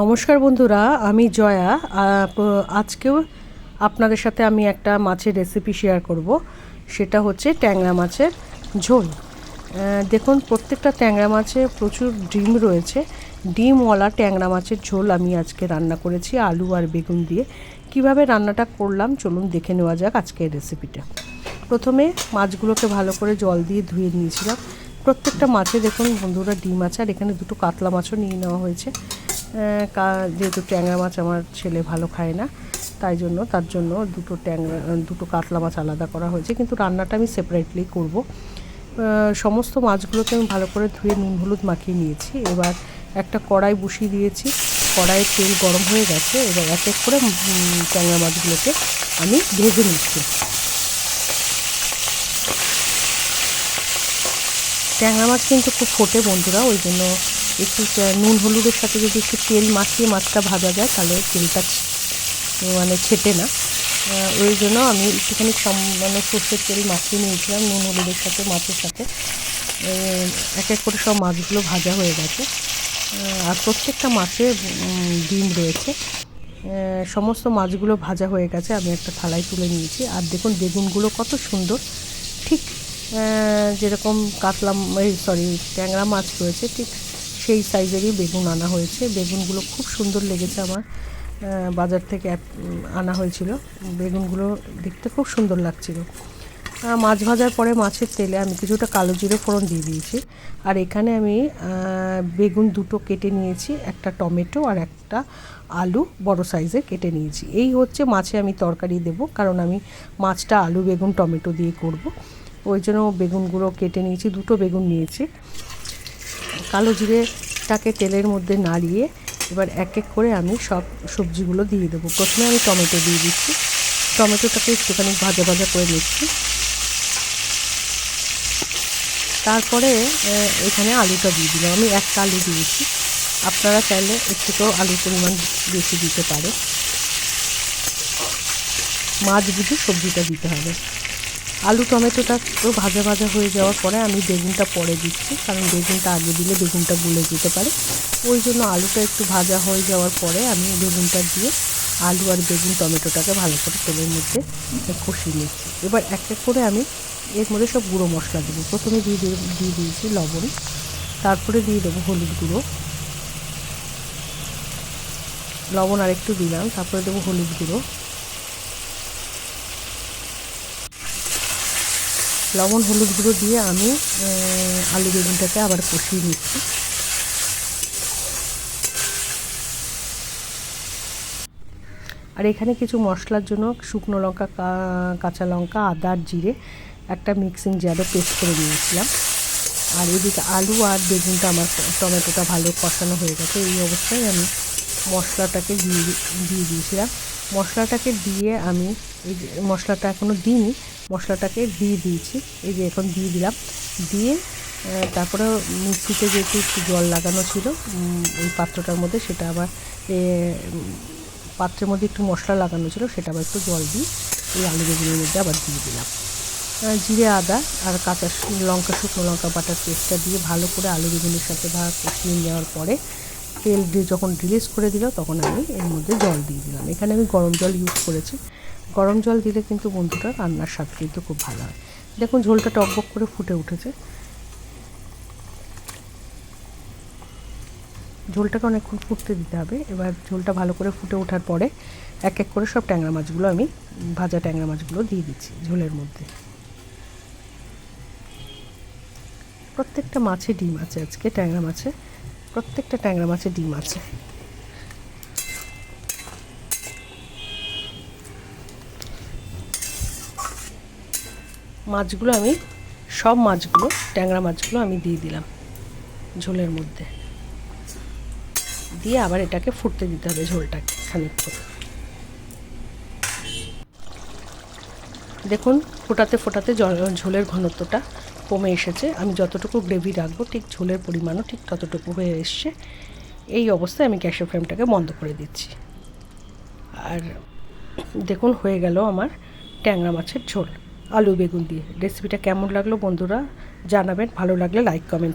নমস্কার বন্ধুরা, আমি জয়া। আজকেও আপনাদের সাথে আমি একটা মাছের রেসিপি শেয়ার করব। সেটা হচ্ছে ট্যাংরা মাছের ঝোল। দেখুন, প্রত্যেকটা ট্যাংরা মাছে প্রচুর ডিম রয়েছে। ডিমওয়ালা ট্যাংরা মাছের ঝোল আমি আজকে রান্না করেছি আলু আর বেগুন দিয়ে। কীভাবে রান্নাটা করলাম, চলুন দেখে নেওয়া যাক আজকের রেসিপিটা প্রথমে মাছগুলোকে ভালো করে জল দিয়ে ধুয়ে নিয়েছিলাম। প্রত্যেকটা মাছে দেখুন বন্ধুরা ডিম আছে, আর এখানে দুটো কাতলা মাছও নিয়ে নেওয়া হয়েছে। যেহেতু ট্যাংরা মাছ আমার ছেলে ভালো খায় না, তাই জন্য তার জন্য দুটো ট্যাংরা দুটো কাতলা মাছ আলাদা করা হয়েছে। কিন্তু রান্নাটা আমি সেপারেটলি করব। সমস্ত মাছগুলোকে আমি ভালো করে ধুয়ে নুন, হলুদ মাখিয়ে নিয়েছি। এবার একটা কড়াই বসিয়ে দিয়েছি। কড়াইয়ের তেল গরম হয়ে গেছে। এবার এক এক করে ট্যাংরা মাছগুলোকে আমি ভেজে নিচ্ছি। ট্যাংরা মাছ কিন্তু খুব ফোটে বন্ধুরা, ওই জন্য একটু নুন হলুদের সাথে যদি একটু তেল মাখিয়ে মাছটা ভাজা যায়, তাহলে তেলটা মানে ছেটে না। ওই জন্য আমি একটুখানি মানে সর্ষের তেল মাখিয়ে নিয়েছিলাম, নুন হলুদের সাথে, মাছের সাথে। এক এক করে সব মাছগুলো ভাজা হয়ে গেছে। আর প্রত্যেকটা মাছে ডিম রয়েছে। সমস্ত মাছগুলো ভাজা হয়ে গেছে, আমি একটা থালায় তুলে নিয়েছি। আর দেখুন, বেগুনগুলো কত সুন্দর। ঠিক যেরকম কাতলা সরি, ট্যাংরা মাছ রয়েছে, ঠিক সেই সাইজেরই বেগুন আনা হয়েছে। বেগুনগুলো খুব সুন্দর লেগেছে আমার। বাজার থেকে আনা হয়েছিল। বেগুনগুলো দেখতে খুব সুন্দর লাগছিল। মাছ ভাজার পরে মাছের তেলে আমি কিছুটা কালো জিরে ফোড়ন দিয়ে দিয়েছি। আর এখানে আমি বেগুন দুটো কেটে নিয়েছি। একটা টমেটো আর একটা আলু বড় সাইজে কেটে নিয়েছি। এই হচ্ছে মাছে আমি তরকারি দেব, কারণ আমি মাছটা আলু, বেগুন, টমেটো দিয়ে করব। ওই জন্য বেগুনগুলো কেটে নিয়েছি, দুটো বেগুন নিয়েছি। কালো জিরেটাকে তেলের মধ্যে নাড়িয়ে এবার এক এক করে আমি সব সবজিগুলো দিয়ে দেবো। প্রথমে আমি টমেটো দিয়ে দিচ্ছি। টমেটোটাকে একটুখানি ভাজা ভাজা করে নিচ্ছি। তারপরে এখানে আলুটা দিয়ে দিলাম। আমি একটা আলু দিয়েছি। আপনারা চাইলে একটু তো আলুর পরিমাণ বেশি দিতে পারে মাছ বুঝে সবজিটা দিতে হবে। আলু টমেটোটা তো ভাজা ভাজা হয়ে যাওয়ার পরে আমি বেগুনটা পরে দিচ্ছি, কারণ বেগুনটা আগে দিলে বেগুনটা গলে যেতে পারে। ওই জন্য আলুটা একটু ভাজা হয়ে যাওয়ার পরে আমি বেগুনটা দিয়ে আলু আর বেগুন টমেটোটাকে ভালো করে তেলের মধ্যে কষিয়ে নিচ্ছি। এবার এক এক করে আমি এর মধ্যে সব গুঁড়ো মশলা দেবো। প্রথমে দিয়ে দিয়ে দিয়ে দিয়েছি লবণ, তারপরে দিয়ে দেবো হলুদ গুঁড়ো। লবণ আর একটু দিলাম, তারপরে দেবো হলুদ গুঁড়ো। লবণ, হলুদ গুঁড়ো দিয়ে আমি আলু বেগুনটাকে আবার কষিয়ে নিচ্ছি। আর এখানে কিছু মশলার জন্য শুকনো লঙ্কা কাঁচা লঙ্কা, আদা আর জিরে একটা মিক্সিং জারে পেস্ট করে নিয়েছিলাম। আর এদিকে আলু আর বেগুনটা আমার টমেটোটা ভালো কষানো হয়ে গেছে। এই অবস্থায় আমি মশলাটাকে দিয়ে দিয়ে দিয়েছিলাম। মশলাটাকে দিয়ে আমি এই যে মশলাটা এখনও দিইনি, মশলাটাকে দিয়ে দিয়েছি। এই যে এখন দিয়ে দিলাম। দিয়ে তারপরে মিক্সিতে যেহেতু একটু জল লাগানো ছিল ওই পাত্রটার মধ্যে সেটা আবার পাত্রের মধ্যে একটু মশলা লাগানো ছিল, সেটা আবার একটু জল দিয়ে এই আলু বেগুনের মধ্যে আবার দিয়ে দিলাম। জিরে, আদা আর কাঁচা লঙ্কা, শুকনো লঙ্কা বাটার পেস্টটা দিয়ে ভালো করে আলু বেগুনের সাথে ভাগ কষিয়ে নেওয়ার পরে তেল দিয়ে যখন রিলিজ করে দিল, তখন আমি এর মধ্যে জল দিয়ে দিলাম। এখানে আমি গরম জল ইউজ করেছি। গরম জল দিলে কিন্তু বন্ধুটা রান্নার স্বাদ কিন্তু খুব ভালো হয়। দেখুন, ঝোলটা টকবক করে ফুটে উঠেছে। ঝোলটাকে অনেকক্ষণ ফুটতে দিতে হবে। এবার ঝোলটা ভালো করে ফুটে ওঠার পরে এক এক করে সব ট্যাংরা মাছগুলো আমি, ভাজা ট্যাংরা মাছগুলো দিয়ে দিচ্ছি ঝোলের মধ্যে। প্রত্যেকটা মাছে ডিম আছে আজকে, ট্যাংরা মাছে। প্রত্যেকটা ট্যাংরা মাছে ডিম আছে। মাছগুলো আমি, সব মাছগুলো, ট্যাংরা মাছগুলো আমি দিয়ে দিলাম ঝোলের মধ্যে। দিয়ে আবার এটাকে ফুটতে দিতে হবে ঝোলটাকে খানিকক্ষণ। দেখুন, ফোটাতে ফোটাতে জল ঝোলের ঘনত্বটা কমে এসেছে। আমি যতটুকু গ্রেভি রাখব, ঠিক ঝোলের পরিমাণও ঠিক ততটুকু হয়ে এসছে। এই অবস্থায় আমি গ্যাসের ফ্লেমটাকে বন্ধ করে দিচ্ছি। আর দেখুন, হয়ে গেল আমার ট্যাংরা মাছের ঝোল। আলু বেগুন দিয়ে। রেসিপিটা কেমন লাগল বন্ধুরা জানাবেন। ভালো লাগলে লাইক, কমেন্ট